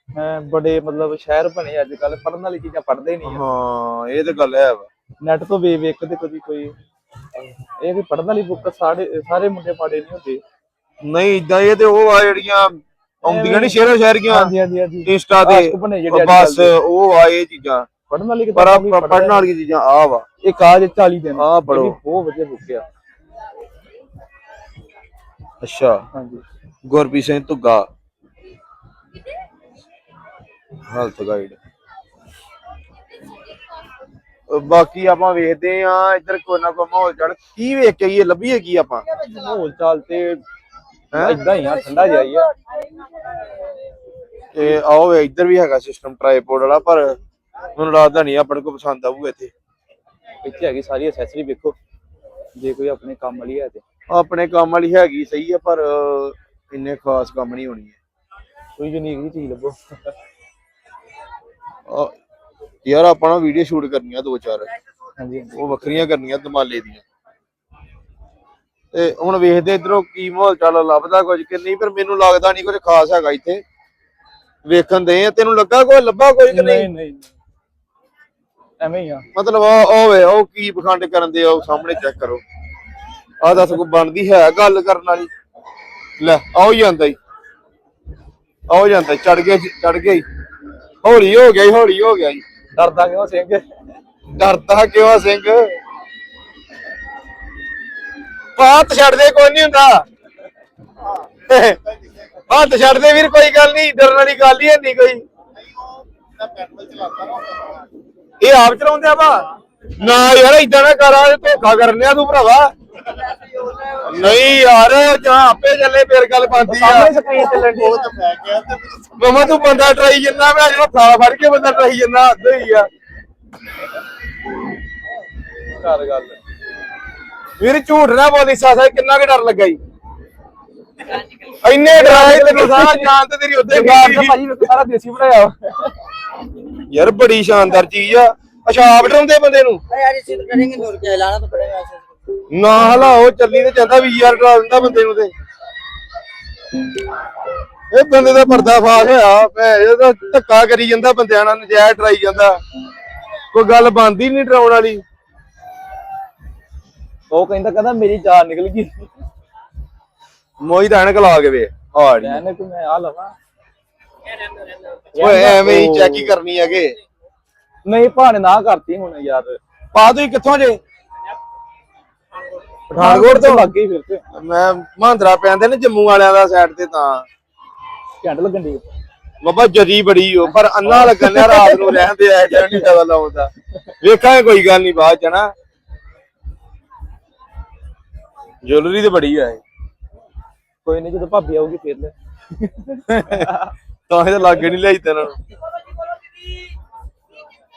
[SPEAKER 3] ਹੈ ਬੜੇ ਮਤਲਬ ਸ਼ਹਿਰ ਬਣੇ ਅੱਜ ਕੱਲ ਪੜਨ ਵਾਲੀ ਚੀਜ਼ਾਂ ਪੜਦੇ ਨਹੀਂ
[SPEAKER 1] ਹਾਂ ਇਹ ਤੇ ਗੱਲ ਹੈ ਵਾ।
[SPEAKER 3] ਨੈਟ ਤੋਂ ਵੇਖ ਵੇਖ ਕੇ ਤੇ ਕਦੀ ਕੋਈ ਇਹ ਵੀ ਪੜਨ ਵਾਲੀ ਬੁੱਕ ਸਾਰੇ ਸਾਰੇ ਮੁੰਡੇ ਪਾੜੇ ਨਹੀਂ ਹੁੰਦੇ।
[SPEAKER 1] ਨਹੀਂ ਇਦਾਂ ਇਹ ਤੇ ਉਹ ਆ ਜਿਹੜੀਆਂ ਆਉਂਦੀਆਂ ਨਹੀਂ ਸ਼ਹਿਰੋ ਸ਼ਹਿਰੀਆਂ
[SPEAKER 3] ਹਾਂਜੀ ਹਾਂਜੀ ਹਾਂਜੀ।
[SPEAKER 1] ਇੰਸਟਾ ਤੇ ਬਸ। ਉਹ ਆ ਇਹ ਚੀਜ਼ਾਂ।
[SPEAKER 3] ਪੜਨ ਵਾਲੀ
[SPEAKER 1] ਪਰ
[SPEAKER 3] ਕਿਤਾਬਾਂ ਵੀ
[SPEAKER 1] ਪੜਨ
[SPEAKER 3] ਆ।
[SPEAKER 1] ਵਾਲੀਆਂ ਚੀਜ਼ਾਂ ਆ ਵਾ।
[SPEAKER 3] ਇੱਕ ਆ ਜੇ 40 ਦਿਨ। ਇਹ ਵੀ
[SPEAKER 1] ਪੜ੍ਹੋ।
[SPEAKER 3] ਬਹੁਤ ਵਧੀਆ ਬੁੱਕ ਆ।
[SPEAKER 1] ਅੱਛਾ।
[SPEAKER 3] ਹਾਂਜੀ।
[SPEAKER 1] ਗੁਰਪ੍ਰੀਤ ਸਿੰਘ ਧੁੱਗਾ। ਹੈਲਥ ਗਾਈਡ ਬਾਕੀ ਆਪਾਂ ਵੇਖਦੇ ਆ ਇੱਧਰ ਕੋਈ ਨਾ ਕੋਈ ਮਾਹੌਲ ਚੜ ਕੀ ਵੇਖ ਕੇ ਇਹ ਲੱਭੀਏ ਕੀ ਆਪਾਂ?
[SPEAKER 3] ਮਾਹੌਲ ਚਾਲ ਤੇ? ਇਦਾਂ ਹੀ ਆ ਠੰਡਾ ਜਿਹਾ ਹੀ ਆ।
[SPEAKER 1] ਤੇ ਆਓ ਵੇ ਇੱਧਰ ਵੀ ਹੈਗਾ ਸਿਸਟਮ ਟ੍ਰਾਈਪੋਡ ਵਾਲਾ ਪਰ ਮੈਨੂੰ ਲੱਗਦਾ ਨਹੀਂ ਆਪਣੇ ਕੋ ਪਸੰਦ ਆਊਗਾ ਇੱਥੇ।
[SPEAKER 3] ਇੱਥੇ ਹੈਗੀ ਸਾਰੀ ਐਕਸੈਸਰੀ ਵੇਖੋ ਜੇ ਕੋਈ ਆਪਣੇ ਕੰਮ ਵਾਲੀ ਹੈ ਤੇ।
[SPEAKER 1] ਆਪਣੇ ਕੰਮ ਵਾਲੀ ਹੈਗੀ ਸਹੀ ਹੈ ਪਰ ਇੰਨੇ ਖਾਸ ਕੰਮ ਨਹੀਂ ਹੋਣੀ ਹੈ।
[SPEAKER 3] ਕੋਈ ਯੂਨੀਕ ਜਿਹੀ ਚੀਜ਼ ਲੱਭੋ।
[SPEAKER 1] ਯਾਰ ਆਪਾਂ ਨਾ ਵੀਡੀਓ ਸ਼ੂਟ ਕਰਨੀਆਂ ਦੋ ਚਾਰ।
[SPEAKER 3] ਹਾਂਜੀ
[SPEAKER 1] ਉਹ ਵੱਖਰੀਆਂ ਕਰਨੀਆਂ ਦਮਾਲੇ ਦੀਆਂ। ਤੇ ਹੁਣ ਵੇਖਦੇ ਇਧਰੋਂ ਕੀ ਮਾਹੌਲ ਚੱਲ ਲੱਭਦਾ ਕੁਝ ਕਿ ਨਹੀਂ ਪਰ ਮੈਨੂੰ ਲੱਗਦਾ ਨਹੀਂ ਕੁਝ ਖਾਸ ਹੈਗਾ ਇੱਥੇ। ਵੇਖਣ ਦੇ ਆ ਤੈਨੂੰ ਲੱਗਾ ਕੋਈ ਲੱਭਾ ਕੋਈ ਕਿ
[SPEAKER 3] ਨਹੀਂ?
[SPEAKER 1] ਨਹੀਂ
[SPEAKER 3] ਨਹੀਂ। ਐਵੇਂ ਹੀ ਆ।
[SPEAKER 1] ਮਤਲਬ ਉਹ ਵੇ ਉਹ ਕੀ ਪਖੰਡ ਕਰਨ ਦੇ ਆ ਉਹ ਸਾਹਮਣੇ ਚੈੱਕ ਕਰੋ। ਆ ਦੱਸ ਕੋ ਬਣਦੀ ਹੈ ਗੱਲ ਕਰਨ ਵਾਲੀ? ਲੈ ਹੀ ਜਾਂਦਾ ਹੀ ਆਓ ਜਾਂਦਾ ਚੜ ਗਿਆ ਚੜ ਗਿਆ। ਹੌਲੀ ਹੋ ਗਿਆ ਹੌਲੀ ਹੋ ਗਿਆ।
[SPEAKER 3] ਡਰਦਾ ਕਿਉਂ ਸਿੰਘ?
[SPEAKER 1] ਡਰਦਾ ਕਿਉਂ ਸਿੰਘ? ਬਾਤ ਛੱਡ ਦੇ ਕੋਈ ਨਹੀਂ ਹੁੰਦਾ। ਬਾਤ ਛੱਡ ਦੇ ਵੀਰ ਕੋਈ ਗੱਲ ਨਹੀਂ ਡਰਨ ਵਾਲੀ ਗੱਲ ਹੀ ਨਹੀਂ ਕੋਈ। ਇਹ ਆਪ ਚਲਾਉਂਦੇ ਆ ਵਾ ਨਾ ਯਾਰ ਇਦਾਂ ਨਾ ਕਰ ਆ ਧੋਖਾ ਕਰਨਿਆ ਤੂੰ ਭਰਾਵਾ। ਨਹੀਂ ਯਾਰ ਜਾਂ ਆਪੇ ਚੱਲੇ ਫੇਰ ਗੱਲ ਬੰਦੀ ਆ। ਮਮਾ ਤੂੰ ਬੰਦਾ ਟਰਾਈ ਜੰਨਾ ਮੈਂ ਜਿਹੜਾ ਥਾਲਾ ਫੜ ਕੇ ਬੰਦਾ ਟਰਾਈ ਜੰਨਾ ਹੱਦ ਹੋਈ ਆ।
[SPEAKER 3] ਕਰ ਗੱਲ।
[SPEAKER 1] ਵੀਰ ਝੂਠ ਨਾ ਬੋਲੀ ਸਾਸਾ ਕਿੰਨਾ ਕਿ ਡਰ ਲੱਗਾ ਜੀ। ਇੰਨੇ ਡਰਾਏ ਤੈਨੂੰ ਸਾਰਾ ਜਾਨ ਤੇ ਤੇਰੀ ਉੱਤੇ ਗਈ
[SPEAKER 3] ਭਾਜੀ ਨੂੰ ਸਾਰਾ ਦੇਸੀ ਬਣਾਇਆ
[SPEAKER 1] ਯਾਰ ਬੜੀ ਸ਼ਾਨਦਾਰ ਚੀਜ਼ ਆ। ਅਸ਼ਾਬ ਡਰਾਉਂਦੇ ਬੰਦੇ ਨੂੰ?
[SPEAKER 5] ਯਾਰ ਇਸੇ ਨੂੰ ਕਰੇਂਗੇ ਹੋਰ ਕੀ ਲਾਣਾ ਤਾਂ ਪੜੇਗਾ
[SPEAKER 1] ਨਾ। ਹਲਾਓ ਚੱਲੀ ਤੇ ਜਾਂਦਾ ਵੀ ਯਾਰ ਡਰਾ ਦਿੰਦਾ ਬੰਦੇ ਨੂੰ ਤੇ। ਇਹ ਬੰਦੇ ਦਾ ਪਰਦਾ ਫਾਸ ਹੋਇਆ ਭੈ ਇਹਦਾ ਧੱਕਾ ਕਰੀ ਜਾਂਦਾ ਬੰਦਿਆਂ ਨਾਲ ਨਜਾਇਜ਼ ਟਰਾਈ ਜਾਂਦਾ। ਕੋਈ ਗੱਲ ਬੰਦੀ ਨਹੀਂ ਡਰਾਉਣ ਵਾਲੀ।
[SPEAKER 3] ਉਹ ਕਹਿੰਦਾ ਕਹਿੰਦਾ ਮੇਰੀ ਜਾਨ ਨਿਕਲ ਗਈ।
[SPEAKER 1] ਮੋਈ ਤਾਂ ਐਨਕ ਲਾ ਕੇ ਵੇ ਹਾੜ
[SPEAKER 3] ਕਹਿੰਦਾ ਕਿ ਮੈਂ ਆ ਲਵਾਂ।
[SPEAKER 1] ਓਏ ਐਵੇਂ ਹੀ ਚੈੱਕ ਹੀ ਕਰਨੀ ਹੈਗੇ।
[SPEAKER 3] ਨਹੀਂ ਭਾਣੇ ਨਾ ਕਰਤੀ ਹੁਣ ਯਾਰ।
[SPEAKER 1] ਪਾ ਤੁਸੀਂ ਕਿੱਥੋਂ ਜੇ? ਪਠਾਨਕੋਟ ਤੋਂ?
[SPEAKER 3] ਲੱਗ ਗਈ ਫਿਰ ਤੇ।
[SPEAKER 1] ਮੈਂ ਮਹਾਂਦਰਾ ਪੈਂਦੇ ਨੇ ਜੰਮੂ ਵਾਲਿਆਂ ਦਾ ਸਾਈਡ ਤੇ ਤਾਂ।
[SPEAKER 3] ਘੰਟ ਲੱਗਣ ਦੀ
[SPEAKER 1] ਬਾਬਾ ਜਰੀ ਬੜੀ ਹੋ ਪਰ ਅੰਨਾ ਲੱਗਣ ਡਿਆ ਰਾਤ ਨੂੰ ਰਹਿੰਦੇ ਆ ਜਿਹੜਾ ਨਹੀਂ ਪਤਾ ਲਾਉਂਦਾ ਵੇਖਾਂਗੇ ਕੋਈ ਗੱਲ ਨਹੀਂ ਬਾਅਦ ਚ ਨਾ। ਜੁਐਲਰੀ ਤੇ ਬੜੀ ਆ ਇਹ।
[SPEAKER 3] ਕੋਈ ਨਹੀਂ ਜਦੋਂ ਭਾਬੀ ਆਊਗੀ ਫੇਰ ਲੈ।
[SPEAKER 1] ਤਾਂ ਇਹ ਤਾਂ ਲਾਗੇ ਨਹੀਂ ਲਿਆਈ ਨੂੰ।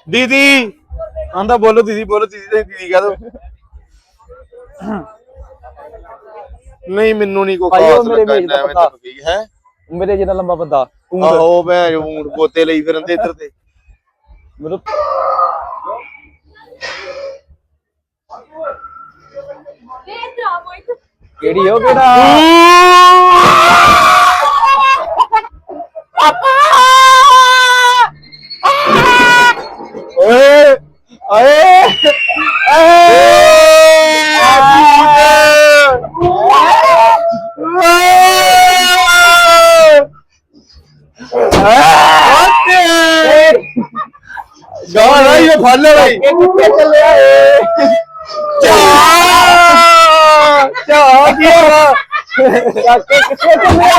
[SPEAKER 1] ਦੀਦੀ ਆਂਦਾ ਬੋਲੋ ਦੀਦੀ ਬੋਲੋ ਦੀਦੀ ਤੇ ਦੀਦੀ ਕਹ ਦੋ। ਨਹੀਂ ਮੈਨੂੰ ਨਹੀਂ ਕੋਈ
[SPEAKER 3] ਭਾਈ ਉਹ
[SPEAKER 1] ਖਾਸ
[SPEAKER 3] ਮੇਰੇ
[SPEAKER 1] ਲੱਗਾ
[SPEAKER 3] ਮੇਜ ਦਾ
[SPEAKER 1] ਐਵੇਂ
[SPEAKER 3] ਪਤਾ।
[SPEAKER 1] ਕੀ ਹੈ?
[SPEAKER 3] ਮੇਰੇ ਜਿੰਨਾ ਲੰਬਾ ਬੰਦਾ ਊਂਟ
[SPEAKER 1] ਆਹੋ ਭੈਣ ਊਂਟ ਪੋਤੇ ਲਈ ਫਿਰਦੇ ਇੱਧਰ ਤੇ।
[SPEAKER 2] ਇੱਕ
[SPEAKER 3] ਕਿਹੜੀ ਉਹ ਕਿਹੜਾ?
[SPEAKER 1] ਓਏ ਆਏ। ਗਾਣਾ ਇਹ ਫੜ ਲੈ ਬਈ।
[SPEAKER 3] ਕਿੱਥੇ ਚੱਲਿਆ ਏ।
[SPEAKER 1] ਚਾ ਚਾ ਕੀ ਹੋਣਾ
[SPEAKER 3] ਕਾਕੇ ਕਿੱਥੇ ਚੱਲਿਆ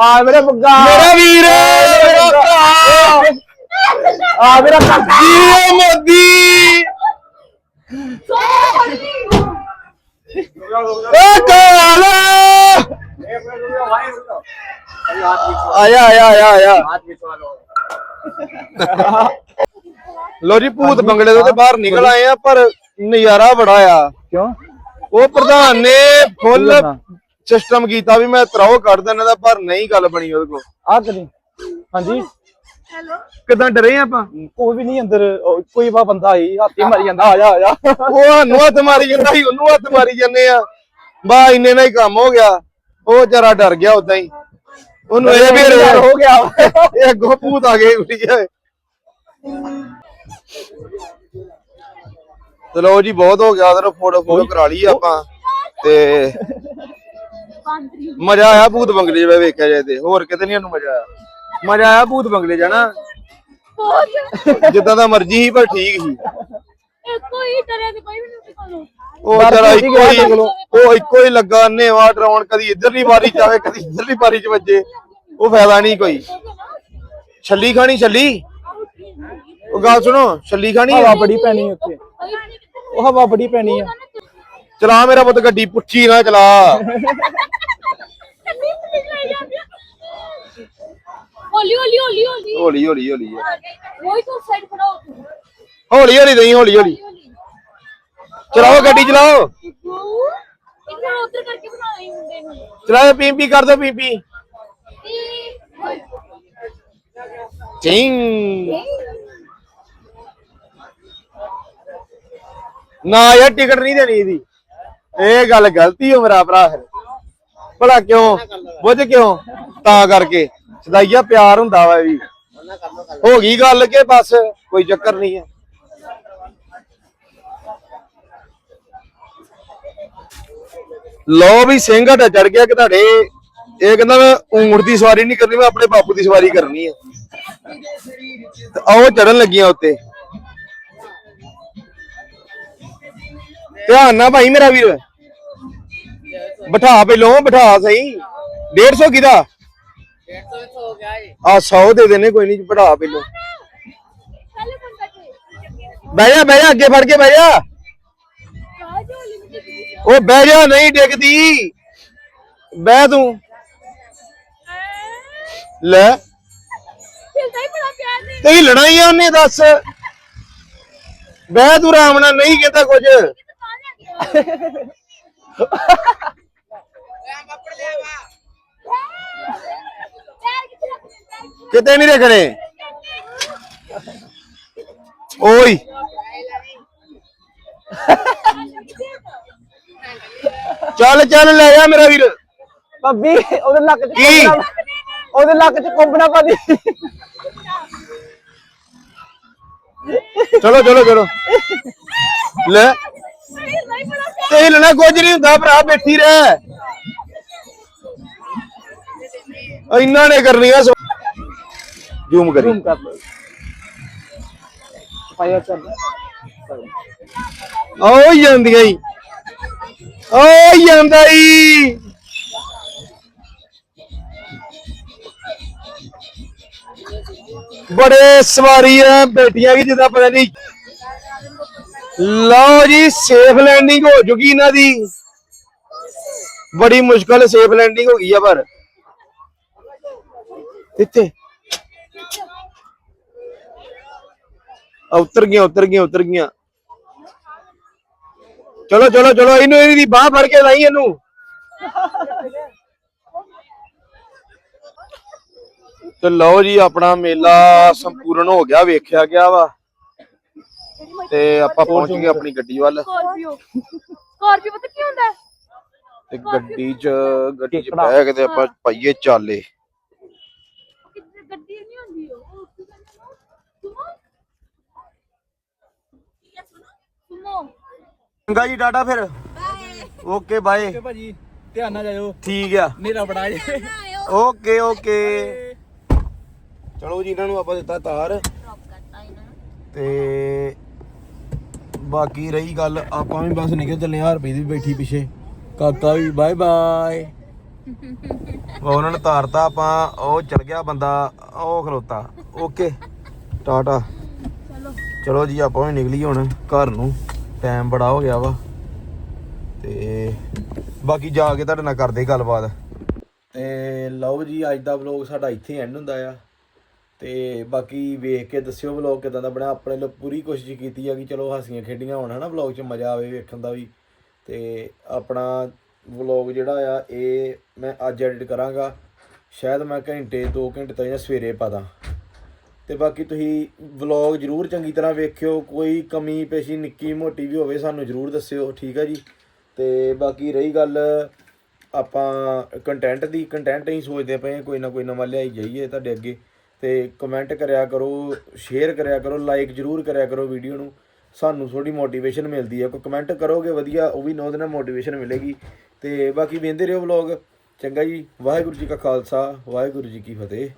[SPEAKER 3] ਆ ਮੇਰੇ ਬੱਗਾ
[SPEAKER 1] ਮੇਰਾ ਵੀਰ ਮੇਰਾ ਭਰਾ
[SPEAKER 3] ਆ ਮੇਰਾ
[SPEAKER 1] ਜੀਓ ਮੋਦੀ ਓ ਕਾਲ ਆਇਆ ਆਇਆ ਆਇਆ ਆਇਆ ਲੋ ਜੀ, ਭੂਤ ਬੰਗਲੇ ਤੋਂ ਤੇ ਬਾਹਰ ਨਿਕਲ ਆਏ ਆ, ਪਰ ਨਜ਼ਾਰਾ ਬੜਾ ਆ।
[SPEAKER 3] ਕਿਉਂ?
[SPEAKER 1] ਉਹ ਪ੍ਰਧਾਨ ਨੇ ਫੁੱਲ? ਸਿਸਟਮ ਕੀਤਾ ਵੀ ਮੈਂ ਤਰਾਓ ਕੱਢ ਦੇਣਾ ਦਾ ਪਰ ਨਹੀਂ ਗੱਲ ਬਣੀ ਉਹਦੇ ਕੋਲ।
[SPEAKER 3] ਆ ਕਰੀ ਹਾਂਜੀ।
[SPEAKER 4] ਹੈਲੋ।
[SPEAKER 1] ਕਿਦਾਂ ਡਰੇ ਆਪਾਂ?
[SPEAKER 3] ਕੋਈ ਵੀ ਨਹੀਂ ਅੰਦਰ ਉਹ ਕੋਈ ਵਾ ਬੰਦਾ ਆਈ ਹਾਥੀ ਮਾਰੀ ਜਾਂਦਾ ਆ ਜਾ ਆ ਜਾ।
[SPEAKER 1] ਉਹ ਸਾਨੂੰ ਹੱਥ ਮਾਰੀ ਜਾਂਦਾ ਸੀ ਉਹਨੂੰ ਹੱਥ ਮਾਰੀ ਜਾਂਦੇ ਆ। ਬਾ ਇੰਨੇ ਨਾਲ ਹੀ ਕੰਮ ਹੋ ਗਿਆ। ਉਹ ਜਰਾ ਡਰ ਗਿਆ ਉਦਾਂ ਹੀ। ਉਹਨੂੰ ਇਹ ਵੀ
[SPEAKER 3] ਯਾਰ ਹੋ ਗਿਆ।
[SPEAKER 1] ਇਹ ਅੱਗੋਂ ਭੂਤ ਆ ਗਏ ਉੜੀ ਗਏ ਚਲੋ ਜੀ ਬਹੁਤ ਹੋ ਗਿਆ ਉਧਰ ਫੋਟੋ ਫੋਟੋ ਕਰਾ ਲਈ ਆਪਾਂ। ਤੇ ਮਜ਼ਾ ਆਇਆ ਭੂਤ ਬੰਗਲੇ 'ਚ ਵੇਖਿਆ ਜਾਏ ਤੇ। ਹੋਰ ਕਿਤੇ ਨਹੀਂ ਉਹਨੂੰ ਮਜ਼ਾ ਆਇਆ। ਮਜ਼ਾ ਆਇਆ ਭੂਤ ਬੰਗਲੇ
[SPEAKER 2] ਬਹੁਤ
[SPEAKER 1] ਜਿੱਦਾਂ ਦਾ ਮਰਜ਼ੀ ਸੀ ਪਰ ਠੀਕ ਸੀ।
[SPEAKER 2] ਇੱਕੋ ਹੀ ਡਰਿਆ ਤੇ ਕੋਈ ਵੀ ਨਹੀਂ ਕੋਲੋਂ।
[SPEAKER 1] ਉਹ ਜਰਾ ਇੱਕੋ ਹੀ? ਉਹ ਇੱਕੋ ਹੀ ਲੱਗਾ ਨੇਵਾ ਡਰਾਉਣ ਕਦੀ ਇਧਰਲੀ ਵਾਰੀ ਚ ਆਵੇ ਕਦੀ ਇਧਰਲੀ ਵਾਰੀ ਚ ਵੱਜੇ। ਉਹ ਫਾਇਦਾ ਨਹੀਂ ਕੋਈ। ਛੱਲੀ ਖਾਣੀ ਛੱਲੀ? ਉਹ ਗੱਲ ਸੁਣੋ ਛੱਲੀ ਖਾਣੀ?
[SPEAKER 3] ਹਵਾ
[SPEAKER 1] ਆ?
[SPEAKER 3] ਬੜੀ ਪੈਣੀ ਉੱਤੇ ਉਹ ਹਵਾ ਬੜੀ ਪੈਣੀ ਆ।
[SPEAKER 1] ਚਲਾ ਮੇਰਾ ਪੁੱਤ ਗੱਡੀ ਪੁੱਠੀ ਨਾ ਚਲਾ।
[SPEAKER 2] ਹੌਲੀ ਹੌਲੀ ਹੌਲੀ ਹੌਲੀ।
[SPEAKER 1] ਹੌਲੀ ਹੌਲੀ ਹੌਲੀ।
[SPEAKER 2] ਵੋਈ ਤੋਂ ਸਾਈਡ ਫੜਾਓ ਤੂੰ।
[SPEAKER 1] ਹੌਲੀ ਹੌਲੀ ਨਹੀਂ ਹੌਲੀ ਹੌਲੀ।
[SPEAKER 2] ਹੌਲੀ
[SPEAKER 1] ਚਲਾਓ ਗੱਡੀ ਚਲਾਓ।
[SPEAKER 2] ਇਹਨਾਂ ਉਧਰ ਕਰਕੇ ਬਣਾਏ ਮੁੰਡੇ ਨੂੰ।
[SPEAKER 1] ਚਲਾਓ ਪੀ ਪੀ ਕਰ ਦੋ ਪੀ ਪੀ। ਚਿੰਗ। ਨਾ ਯਾਰ, ਟਿਕਟ ਨਹੀਂ ਦੇਣੀ ਇਹਦੀ। ਇਹ ਗੱਲ ਗਲਤੀ ਹੋ ਮੇਰਾ ਭਰਾ ਫਿਰ। ਭਲਾ ਕਿਉਂ? ਬੁੱਝ ਕਿਉਂ? ਤਾਂ ਕਰਕੇ। ਸਦਾਈਆ ਪਿਆਰ ਹੁੰਦਾ ਵਾ ਵੀ। ਹੋ ਗਈ ਗੱਲ ਕਿ ਬਸ, ਕੋਈ ਚੱਕਰ ਨਹੀਂ ਹੈ ਲੋ ਵੀ ਸਿੰਘ ਹਟਾ ਚੜ ਗਿਆ ਕਿ ਤੁਹਾਡੇ। ਇਹ ਕਹਿੰਦਾ ਮੈਂ ਊਂਟ ਦੀ ਸਵਾਰੀ ਨਹੀਂ ਕਰਨੀ, ਮੈਂ ਆਪਣੇ ਬਾਪੂ ਦੀ ਸਵਾਰੀ ਕਰਨੀ ਹੈ ਤੇ ਆਓ ਚੜਨ ਲੱਗੀਆਂ ਉੱਤੇ। ਧਿਆਨ ਨਾ ਭਾਈ ਮੇਰਾ ਵੀਰ। ਬਿਠਾ ਪਹਿਲੋ, ਬਿਠਾ ਸਹੀ। 150 ਕਿਦਾ
[SPEAKER 5] 150 ਹੋ ਗਿਆ ਜੀ
[SPEAKER 1] ਆ 100 ਦੇ ਦੇਨੇ ਕੋਈ ਨਹੀਂ, ਬਿਠਾ ਪਹਿਲੋ। ਬਹਿ ਜਾ ਬਹਿ ਜਾ, ਅੱਗੇ ਫੜ ਕੇ ਬਹਿ ਜਾ। ਉਹ ਬਹਿ ਜਾ, ਨਹੀਂ ਡਿੱਗਦੀ। ਬਹਿ ਤੂੰ। ਲੈ। ਤੇਰੀ ਲੜਾਈ ਆ ਉਹਨੇ, ਦੱਸ। ਬਹਿ ਤੂੰ ਆਰਾਮ ਨਾਲ, ਨਹੀਂ ਕਹਿੰਦਾ ਕੁਝ। ਕਿਤੇ ਨਹੀਂ ਰੱਖਣੇ ਓਏ। ਚੱਲ ਚੱਲ ਲੈ ਜਾ ਮੇਰਾ ਵੀਰ।
[SPEAKER 3] ਭਾਬੀ ਉਹਦੇ ਲੱਕ 'ਚ
[SPEAKER 1] ਕੀ?
[SPEAKER 3] ਕੋਬਣਾ- ਉਹਦੇ ਲੱਕ 'ਚ ਕੋਬਣਾ ਪਾ ਦੀ।
[SPEAKER 1] ਚਲੋ ਚਲੋ ਚਲੋ। ਲੈ। ਤੇ ਹਿਲਣਾ ਕੁਝ ਨਹੀਂ ਹੁੰਦਾ ਭਰਾ ਬੈਠੀ ਰਹਿ। ਇੰਨਾ ਨੇ ਕਰਨੀਆਂ ਜ਼ੂਮ ਕਰੀ।
[SPEAKER 3] ਜ਼ੂਮ ਕਰ ਲਓ।
[SPEAKER 1] ਓ ਜਾਂਦੀਆਂ ਓ ਜਾਂਦਾ ਈ। ਬੜੇ ਸਵਾਰੀ ਆ ਬੇਟੀਆਂ ਵੀ ਜਿੱਦਾਂ ਪਤਾ ਨਹੀਂ ਲਓ ਜੀ ਸੇਫ ਲੈਂਡਿੰਗ ਹੋ ਚੁੱਕੀ ਇਹਨਾਂ ਦੀ। ਬੜੀ ਮੁਸ਼ਕਲ ਸੇਫ ਲੈਂਡਿੰਗ ਹੋ ਗਈ ਆ ਪਰ। ਇੱਥੇ। ਉਤਰ ਗਈਆਂ ਉਤਰ ਗਈਆਂ ਉਤਰ ਗਈਆਂ। ਚਲੋ ਚਲੋ ਚਲੋ, ਇਹਨੂੰ ਇਹਦੀ ਬਾਹ ਫੜ ਕੇ ਲਾਈ ਇਹਨੂੰ। ਤੇ ਲਓ ਜੀ, ਆਪਣਾ ਮੇਲਾ ਸੰਪੂਰਨ ਹੋ ਗਿਆ, ਵੇਖਿਆ ਗਿਆ ਵਾ। ਤੇ ਆਪਾਂ ਪਹੁੰਚ ਗਏ ਆਪਣੀ ਗੱਡੀ ਵੱਲ।
[SPEAKER 2] ਸਕਾਰਪੀਓ ਸਕਾਰਪੀਓ ਪਤਾ ਕੀ ਹੁੰਦਾ? ਹੈ?
[SPEAKER 1] ਤੇ ਗੱਡੀ 'ਚ ਗੱਡੀ 'ਚ ਬਹਿ ਕੇ ਤੇ ਆਪਾਂ ਪਾਈਏ ਚਾਲੇ।
[SPEAKER 2] ਗੱਡੀ ਨਹੀਂ ਹੁੰਦੀ ਉਹ? ਕੀ ਕਹਿੰਦੇ ਨੇ। ਸੁਮੋ। ਸੁਮੋ।
[SPEAKER 1] ਚੰਗਾ ਜੀ ਟਾਟਾ ਫਿਰ। Okay bye.
[SPEAKER 3] ਭਾਜੀ ਧਿਆਨ ਨਾਲ ਜਾਇਓ।
[SPEAKER 1] ਠੀਕ ਆ।
[SPEAKER 3] ਮੇਰਾ ਬੜਾ ਜੇ
[SPEAKER 1] ਓਕੇ ਓਕੇ। ਚਲੋ ਜੀ ਇਹਨਾਂ ਨੂੰ ਆਪਾਂ ਦਿੱਤਾ ਤਾਰ।
[SPEAKER 2] ਡ੍ਰੌਪ ਕਰਤਾ ਇਹਨਾਂ ਨੂੰ।
[SPEAKER 1] ਤੇ ਬਾਕੀ ਰਹੀ ਗੱਲ, ਆਪਾਂ ਵੀ ਬਸ ਨਿਕਲ ਚੱਲੇ ਆ ਰੁਪਏ ਦੀ ਬੈਠੀ ਪਿੱਛੇ। ਕਾਕਾ ਵੀ ਬਾਏ ਬਾਏ ਉਹਨਾਂ ਨੇ ਤਾਰਤਾ ਆਪਾਂ, ਉਹ ਚਲ ਗਿਆ ਬੰਦਾ, ਉਹ ਖਲੋਤਾ। Okay tata.
[SPEAKER 2] ਚਲੋ
[SPEAKER 1] ਚਲੋ ਜੀ, ਆਪਾਂ ਵੀ ਨਿਕਲੀ ਹੁਣ ਘਰ ਨੂੰ। ਟਾਈਮ ਬੜਾ ਹੋ ਗਿਆ ਵਾ। ਤੇ ਬਾਕੀ ਜਾ ਕੇ ਤੁਹਾਡੇ ਨਾਲ ਕਰਦੇ ਗੱਲਬਾਤ। ਤੇ ਲਓ ਜੀ, ਅੱਜ ਦਾ ਵਲੌਗ ਸਾਡਾ ਇੱਥੇ ਐਂਡ ਹੁੰਦਾ ਆ। ਤੇ ਬਾਕੀ ਵੇਖ ਕੇ ਦੱਸਿਓ ਵਲੌਗ ਕਿਦਾਂ ਦਾ ਬਣਿਆ। ਆਪਣੇ ਲਈ ਪੂਰੀ ਕੋਸ਼ਿਸ਼ ਕੀਤੀ ਆ ਕਿ ਚਲੋ ਹਾਸੀਆਂ ਖੇਡੀਆਂ ਹੋਣ, ਹਨਾ ਵਲੌਗ 'ਚ ਮਜ਼ਾ ਆਵੇ ਵੇਖਣ ਦਾ ਵੀ। ਤੇ ਆਪਣਾ ਵਲੌਗ ਜਿਹੜਾ ਆ, ਇਹ ਮੈਂ ਅੱਜ ਐਡਿਟ ਕਰਾਂਗਾ। ਸ਼ਾਇਦ ਮੈਂ ਘੰਟੇ 2 ਘੰਟੇ ਤੱਕ ਜਾਂ ਸਵੇਰੇ ਪਾਦਾ। ਤੇ ਬਾਕੀ ਤੁਸੀਂ ਵਲੌਗ ਜਰੂਰ ਚੰਗੀ ਤਰ੍ਹਾਂ ਵੇਖਿਓ। ਕੋਈ ਕਮੀ, ਪੇਸ਼ੀ, ਨਿੱਕੀ, ਮੋਟੀ ਵੀ ਹੋਵੇ ਸਾਨੂੰ ਜਰੂਰ ਦੱਸਿਓ, ਠੀਕ ਹੈ ਜੀ। ਤੇ ਬਾਕੀ ਰਹੀ ਗੱਲ, ਆਪਾਂ ਕੰਟੈਂਟ ਦੀ। ਕੰਟੈਂਟ ਹੀ ਸੋਚਦੇ ਪਏ ਕੋਈ ਨਾ ਕੋਈ ਨਵਾਂ ਲਿਆਈ ਜਾਈਏ ਤੁਹਾਡੇ ਅੱਗੇ। ਤੇ ਕਮੈਂਟ ਕਰਿਆ ਕਰੋ ਸ਼ੇਅਰ ਕਰਿਆ ਕਰੋ ਲਾਈਕ ਜਰੂਰ ਕਰਿਆ ਕਰੋ ਵੀਡੀਓ ਨੂੰ। ਸਾਨੂੰ ਥੋੜੀ ਮੋਟੀਵੇਸ਼ਨ ਮਿਲਦੀ ਹੈ। ਕੋਈ ਕਮੈਂਟ ਕਰੋਗੇ ਵਧੀਆ, ਉਹ ਵੀ ਨੋ ਦੇ ਨਾਲ ਮੋਟੀਵੇਸ਼ਨ ਮਿਲੇਗੀ। ਤੇ ਬਾਕੀ ਵੇਂਦੇ ਰਹੋ ਵਲੌਗ ਚੰਗਾ ਜੀ, ਵਾਹਿਗੁਰੂ ਜੀ ਕਾ ਖਾਲਸਾ, ਵਾਹਿਗੁਰੂ ਜੀ ਕੀ ਫਤਿਹ।